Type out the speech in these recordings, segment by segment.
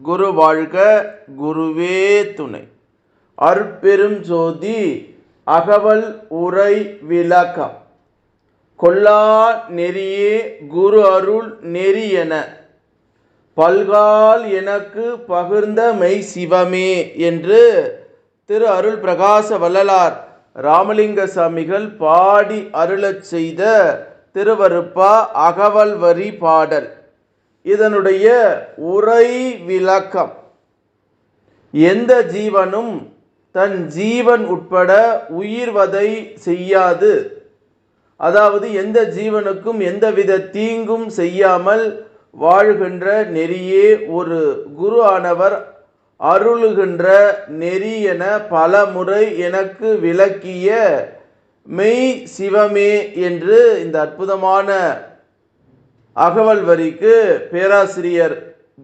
குரு வாழ்க குருவே துணை. அற்பெரும் ஜோதி அகவல் உரை விளக்கம். கொல்லா நெறியே குரு அருள் நெறி என. பல்கால் எனக்கு பகிர்ந்த மெய் சிவமே என்று திரு அருள் பிரகாச வள்ளலார் ராமலிங்க சாமிகள் பாடி அருளச் செய்த திருவருப்பா அகவல் வரி பாடல். இதனுடைய உரை விளக்கம். எந்த ஜீவனும் தன் ஜீவன் உட்பட உயிர்வதை செய்யாது. அதாவது எந்த ஜீவனுக்கும் எந்தவித தீங்கும் செய்யாமல் வாழ்கின்ற நெறியே ஒரு குரு ஆனவர் அருளுகின்ற நெறி என பல முறை எனக்கு விளக்கிய மெய் சிவமே என்று இந்த அற்புதமான அகவல் வரிக்கு பேராசிரியர்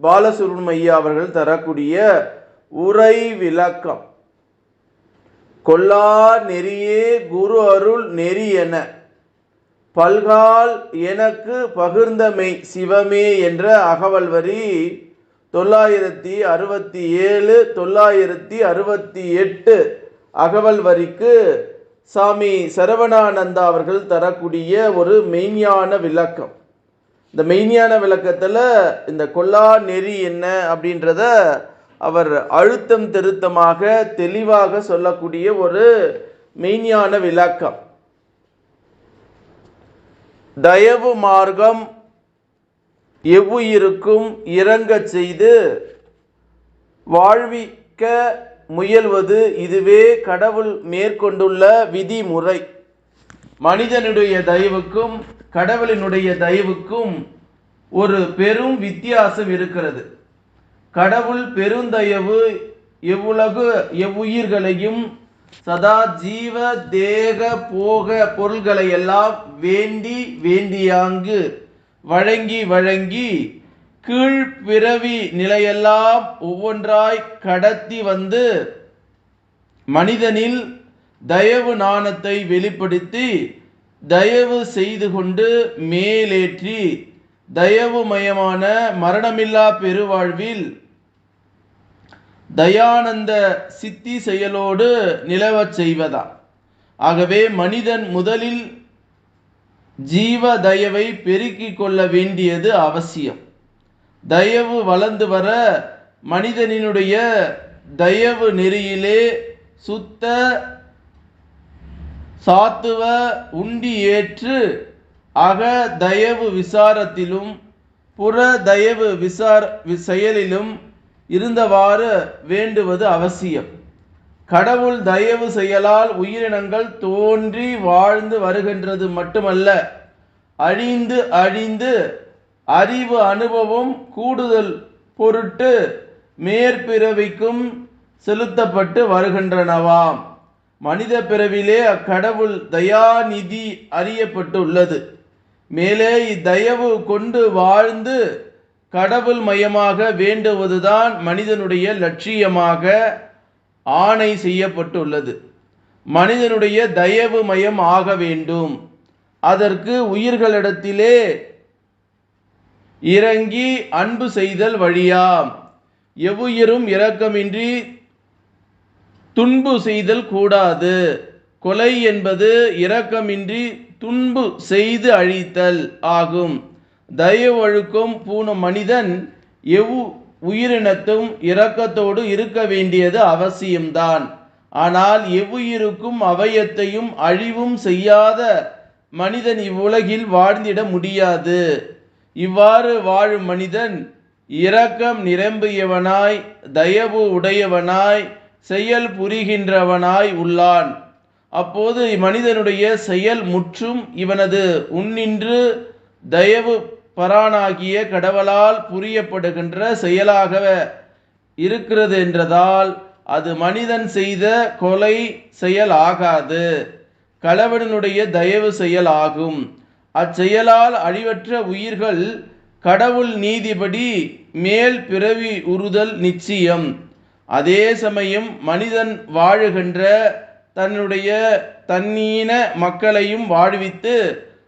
பாலசுப்ரமணியா அவர்கள் தரக்கூடிய உரை விளக்கம். கொல்லா நெறியே குரு அருள் நெறி என பல்கால் எனக்கு பகிர்ந்தமை சிவமே என்ற அகவல் வரி தொள்ளாயிரத்தி அறுபத்தி ஏழு தொள்ளாயிரத்தி அறுபத்தி எட்டு அகவல் வரிக்கு சாமி சரவணானந்தா அவர்கள் தரக்கூடிய ஒரு மெய்ஞான விளக்கம். இந்த மெய்ஞான விளக்கத்தில் இந்த கொல்லா நெறி என்ன அப்படின்றத அவர் அழுத்தம் திருத்தமாக தெளிவாக சொல்லக்கூடிய ஒரு மெய்ஞான விளக்கம். தயவு மார்க்கம் எவ்வுயிருக்கும் இறங்கச் செய்து வாழ்விக்க முயல்வது இதுவே கடவுள் மேற்கொண்டுள்ள விதிமுறை. மனிதனுடைய தயவுக்கும் கடவுளினுடைய தயவுக்கும் ஒரு பெரும் வித்தியாசம் இருக்கிறது. கடவுள் பெருந்தயவு எவ்வுலகு எவ்வுயிர்களையும் சதா ஜீவ தேக போக பொருள்களை எல்லாம் வேண்டி வேண்டியாங்கு வழங்கி வழங்கி கீழ்பிறவி நிலையெல்லாம் ஒவ்வொன்றாய் கடத்தி வந்து மனிதனில் தயவு நாணத்தை வெளிப்படுத்தி தயவு செய்து கொண்டு மேலேற்றி தயவுமயமான மரணமில்லா பெருவாழ்வில் தயானந்த சித்தி செயலோடு நிலவச் செய்வதாம் ஆகவே மனிதன் முதலில் ஜீவ தயவை பெருக்கிக் கொள்ள வேண்டியது அவசியம். தயவு வளர்ந்து வர மனிதனினுடைய தயவு நெறியிலே சுத்த சாத்துவ உண்டி ஏற்று அக தயவு விசாரத்திலும் புற தயவு விசார செயலிலும் இருந்தவாறு வேண்டுவது அவசியம். கடவுள் தயவு செயலால் உயிரினங்கள் தோன்றி வாழ்ந்து வருகின்றது மட்டுமல்ல அழிந்து அழிந்து அறிவு அனுபவம் கூடுதல் பொருட்டு மேற்பிறவிக்கும் செலுத்தப்பட்டு வருகின்றனவாம். மனித பிறவிலே அக்கடவுள் தயாநிதி அறியப்பட்டுள்ளது. மேலே இத்தயவு கொண்டு வாழ்ந்து கடவுள் மயமாக வேண்டுவதுதான் மனிதனுடைய லட்சியமாக ஆணை செய்யப்பட்டுள்ளது. மனிதனுடைய தயவு மயம் ஆக வேண்டும். அதற்கு உயிர்களிடத்திலே இறங்கி அன்பு செய்தல் வழியாம். எவ்வுயிரும் இரக்கமின்றி துன்பு செய்தல் கூடாது. கொலை என்பது இரக்கமின்றி துன்பு செய்து அழித்தல் ஆகும். தயவழுக்கும் பூணும் மனிதன் எவ் உயிரினத்தும் இரக்கத்தோடு இருக்க வேண்டியது அவசியம்தான். ஆனால் எவ்வுயிருக்கும் அவயத்தையும் அழிவும் செய்யாத மனிதன் இவ்வுலகில் வாழ்ந்திட முடியாது. இவ்வாறு வாழும் மனிதன் இரக்கம் நிரம்பியவனாய் தயவு உடையவனாய் செயல் புரிகின்றவனாய் உள்ளான். அப்போது மனிதனுடைய செயல் முற்றும் இவனது உன்னின்று தயவு பரானாகிய கடவுளால் புரியப்படுகின்ற செயலாக இருக்கிறது என்றதால் அது மனிதன் செய்த கொலை செயல் ஆகாது களவனுடைய தயவு செயல் ஆகும் அச்செயலால் அழிவற்ற உயிர்கள் கடவுள் நீதிபடி மேல் பிறவி உறுதல் நிச்சயம். அதே சமயம் மனிதன் வாழுகின்ற தன்னுடைய தன்னீன மக்களையும் வாழ்வித்து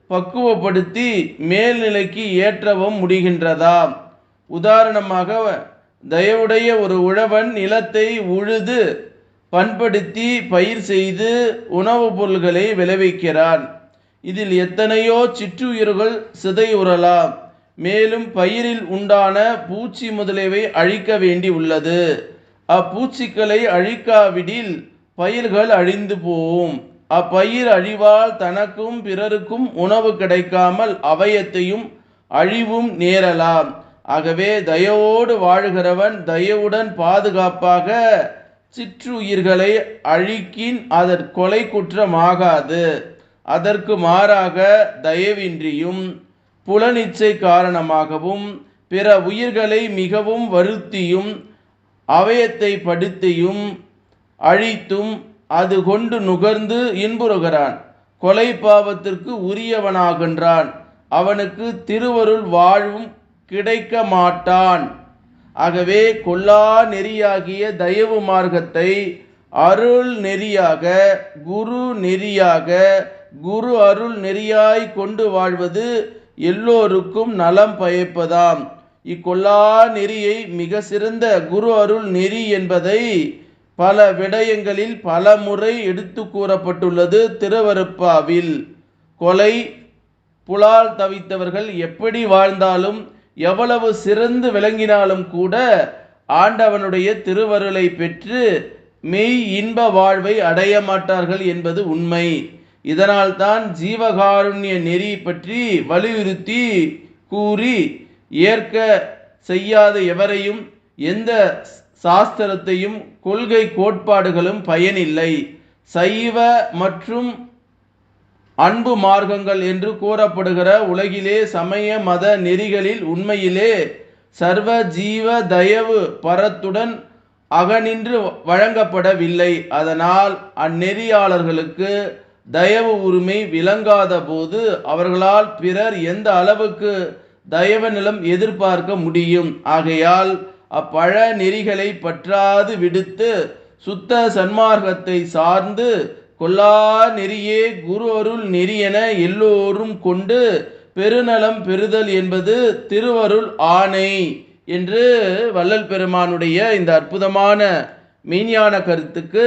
பக்குவப்படுத்தி மேல்நிலைக்கு ஏற்றவும் முடிகின்றதா? உதாரணமாக தயவுடைய ஒரு உழவன் நிலத்தை உழுது பண்படுத்தி பயிர் செய்து உணவுப் பொருள்களை விளைவிக்கிறான். இதில் எத்தனையோ சிற்றுயிர்கள் சிதையுறலாம் மேலும் பயிரில் உண்டான பூச்சி முதலியவை அழிக்க வேண்டி உள்ளது அப்பூச்சிகளை அழிக்காவிடில் பயிர்கள் அழிந்து போவோம் அப்பயிர் அழிவால் தனக்கும் பிறருக்கும் உணவு கிடைக்காமல் அவயத்தையும் அழிவும் நேரலாம். ஆகவே தயவோடு வாழுகிறவன் தயவுடன் பாதுகாப்பாக சிற்றுயிர்களை அழிக்கின் அதற் கொலை குற்றமாகாது. அதற்கு மாறாக தயவின்றியும் புலனிச்சை காரணமாகவும் பிற உயிர்களை மிகவும் வருத்தியும் அவயத்தை படுத்தியும் அழித்தும் அது கொண்டு நுகர்ந்து இன்புறுகிறான். கொலை பாவத்திற்கு உரியவனாகின்றான். அவனுக்கு திருவருள் வாழ்வும் கிடைக்க மாட்டான் ஆகவே கொல்லா நெறியாகிய தயவு மார்க்கத்தை அருள் நெறியாக குரு நெறியாக குரு அருள் நெறியாய் கொண்டு வாழ்வது எல்லோருக்கும் நலம் பயப்பதாம். இக்கொல்லா நெறியை மிக சிறந்த குரு அருள் நெறி என்பதை பல விடயங்களில் பல முறை எடுத்து கூறப்பட்டுள்ளது திருவருப்பாவில். கொலை புலால் தவித்தவர்கள் எப்படி வாழ்ந்தாலும் எவ்வளவு சிறந்து விளங்கினாலும் கூட ஆண்டவனுடைய திருவருளை பெற்று மெய் இன்ப வாழ்வை அடைய மாட்டார்கள் என்பது உண்மை. இதனால்தான் ஜீவகாருண்ய நெறி பற்றி வலியுறுத்தி கூறி ஏற்க செய்யாத எவரையும் எந்த சாஸ்திரத்தையும் கொள்கை கோட்பாடுகளும் பயனில்லை. சைவ மற்றும் அன்பு மார்க்கங்கள் என்று கூறப்படுகிற உலகிலே சமய மத நெறிகளில் உண்மையிலே சர்வ ஜீவ தயவு பரத்துடன் அகநின்று வழங்கப்படவில்லை. அதனால் அந்நெறியாளர்களுக்கு தயவு உரிமை விளங்காத போது அவர்களால் பிறர் எந்த அளவுக்கு தயவ நிலம் எதிர்பார்க்க முடியும். ஆகையால் அப்பழ நெறிகளை பற்றாது விடுத்து சுத்த சன்மார்க்கத்தை சார்ந்து கொல்லா நெறியே குரு அருள் நெறி என எல்லோரும் கொண்டு பெருநலம் பெறுதல் என்பது திருவருள் ஆணை என்று வள்ளல் பெருமானுடைய இந்த அற்புதமான மெய்ஞான கருத்துக்கு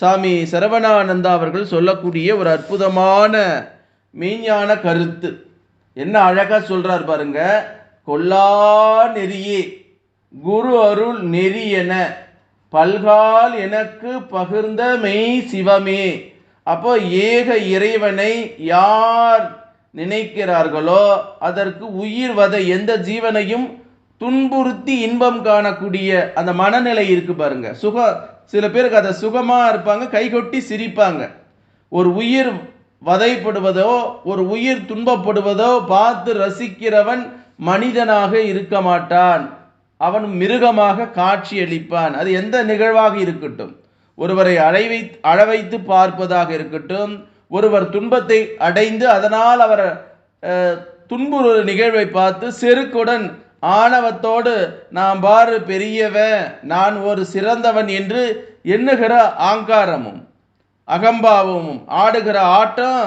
சாமி சரவணானந்தா அவர்கள் சொல்லக்கூடிய ஒரு அற்புதமான மெய்ஞான கருத்து. என்ன அழகா சொல்றார் பாருங்க. கொல்லா நெறியே குரு அருள் நெறி என பல்கால் எனக்கு பகிர்ந்த மெய் சிவமே. அப்போ ஏக இறைவனை யார் நினைக்கிறார்களோ அதற்கு உயிர் வத எந்த ஜீவனையும் துன்புறுத்தி இன்பம் காணக்கூடிய அந்த மனநிலை இருக்கு பாருங்க. சுக சில பேருக்கு அதை சுகமாக இருப்பாங்க கைகொட்டி சிரிப்பாங்க. ஒரு உயிர் வதைப்படுவதோ ஒரு உயிர் துன்பப்படுவதோ பார்த்து ரசிக்கிறவன் மனிதனாக இருக்க மாட்டான். அவன் மிருகமாக காட்சியளிப்பான் அது எந்த நிகழ்வாக இருக்கட்டும். ஒருவரை அழைவை அழவைத்து பார்ப்பதாக இருக்கட்டும். ஒருவர் துன்பத்தை அடைந்து அதனால் அவர் துன்புறு நிகழ்வை பார்த்து செருக்குடன் ஆணவத்தோடு நான் பாரு பெரியவன் நான் ஒரு சிறந்தவன் என்று எண்ணுகிற ஆங்காரமும். அகம்பாவமும் ஆடுகிற ஆட்டம்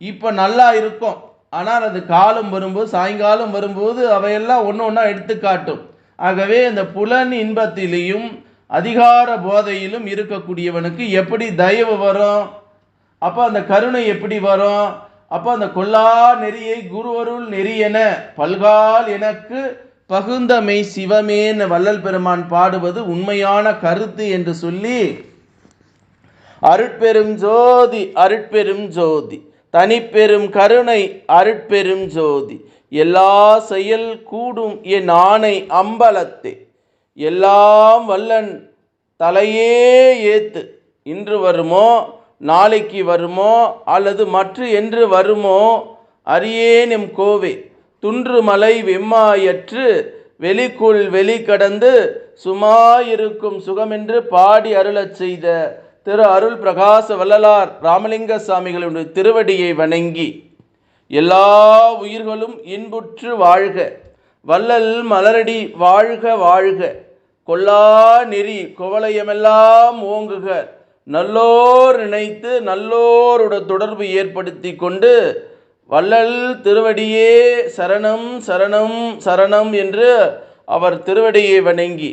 இப்போ நல்லா இருக்கும். ஆனால் அது காலம் வரும்போது சாயங்காலம் வரும்போது அவையெல்லாம் ஒன்று ஒன்றா எடுத்துக்காட்டும் ஆகவே இந்த புலன் இன்பத்திலையும் அதிகார போதையிலும் இருக்கக்கூடியவனுக்கு எப்படி தயவு வரும்? அப்போ அந்த கருணை எப்படி வரும்? அப்போ அந்த கொல்லா நெறியை குருவருள் நெறி என பல்கால் எனக்கு பகுந்த மெய் சிவமேன்னு வள்ளல் பெருமான் பாடுவது உண்மையான கருத்து என்று சொல்லி அருட்பெரும் ஜோதி அருட்பெரும் ஜோதி. தனிப்பெரும் கருணை அருட்பெரும் ஜோதி. எல்லா செயல் கூடும் என் ஆணை அம்பலத்தே. எல்லாம் வல்லன் தலையே ஏத்து. இன்று வருமோ நாளைக்கு வருமோ அல்லது மற்ற என்று வருமோ அறியேன் எம் கோவே. துன்று மலை வெம்மாயற்று வெளிக்குள் வெளி கடந்து சும்மா இருக்கும் சுகமென்று பாடி அருளச் செய்த திரு அருள் பிரகாச வள்ளலார் ராமலிங்க சாமிகளுடைய திருவடியை வணங்கி எல்லா உயிர்களும் இன்புற்று வாழ்க. வள்ளல் மலரடி வாழ்க வாழ்க. கொல்லா நெறி குவளையமெல்லாம் ஓங்குக. நல்லோர் நினைத்து நல்லோரோட தொடர்பு ஏற்படுத்தி கொண்டு வள்ளல் திருவடியே சரணம் சரணம் சரணம் என்று அவர் திருவடியை வணங்கி